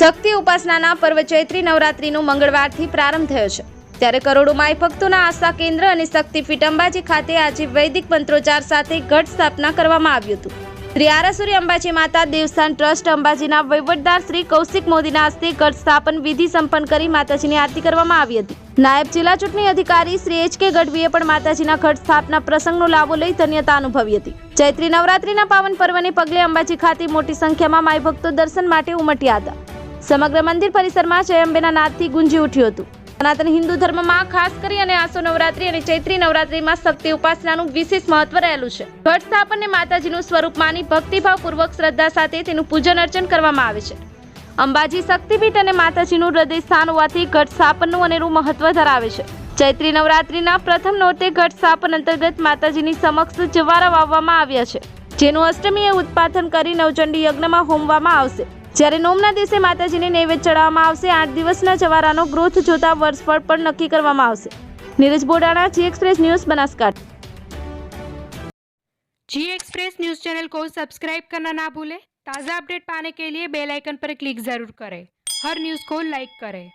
શક્તિ ઉપાસનાના પર્વ ચૈત્રી નવરાત્રીનો મંગળવારથી પ્રારંભ થયો છે. ત્યારે કરોડો માઈ ભક્તોના આસ્થા કેન્દ્ર અને શક્તિપીઠ અંબાજી ખાતે આજે વૈદિક મંત્રોચ્ચાર સાથે ઘટ સ્થાપના કરવામાં આવ્યું હતું. શ્રી અંબાજી માતા દેવસ્થાન ટ્રસ્ટ અંબાજીના વહીવટદાર શ્રી કૌશિક મોદીના હસ્તે ઘટ સ્થાપન વિધિ સંપન્ન કરી માતાજીની આરતી કરવામાં આવી હતી. નાયબ જિલ્લા ચૂંટણી અધિકારી શ્રી એચ કે ગઢવીએ પણ માતાજીના ઘટ સ્થાપના પ્રસંગનો લાભો લઈ ધન્યતા અનુભવી હતી. ચૈત્રી નવરાત્રીના પાવન પર્વને પગલે અંબાજી ખાતે મોટી સંખ્યામાં માય ભક્તો દર્શન માટે ઉમટ્યા હતા. સમગ્ર મંદિર પરિસરમાં જય અંબેના નાદથી ગુંજી ઉઠ્યું હતું. સનાતન હિન્દુ ધર્મમાં ખાસ કરી અને આસો નવરાત્રી અને ચૈત્રી નવરાત્રીમાં શક્તિ ઉપાસનાનું વિશેષ મહત્વ રહેલું છે. ઘટ સ્થાપનને માતાજીનું સ્વરૂપ માની ભક્તિભાવપૂર્વક શ્રદ્ધા સાથે તેનું પૂજન અર્ચન કરવામાં આવે છે. અંબાજી શક્તિપીઠ અને માતાજીનું હૃદય સ્થાન હોવાથી ઘટ સ્થાપનનું અનેરું મહત્વ ધરાવે છે. ચૈત્રી નવરાત્રીના પ્રથમ નોરતે ઘટ સ્થાપન અંતર્ગત માતાજીની સમક્ષ જવારા વાવવામાં આવ્યા છે. જેનું અષ્ટમીએ ઉત્પાદન કરી નવચંડી યજ્ઞમાં હોમવામાં આવશે. જ્યારે નોમના દિવસે માતાજીને નૈવેદ્ય ચડાવવામાં આવશે આઠ દિવસના જવારાનો ગ્રોથ જોતા વર્ષફળ પણ નક્કી કરવામાં આવશે Neeraj Bodana ji express news Banaskantha G express news channel को सब्सक्राइब करना ना भूलें ताज़ा अपडेट पाने के लिए बेल आइकन पर क्लिक ज़रूर करें हर न्यूज़ को लाइक करें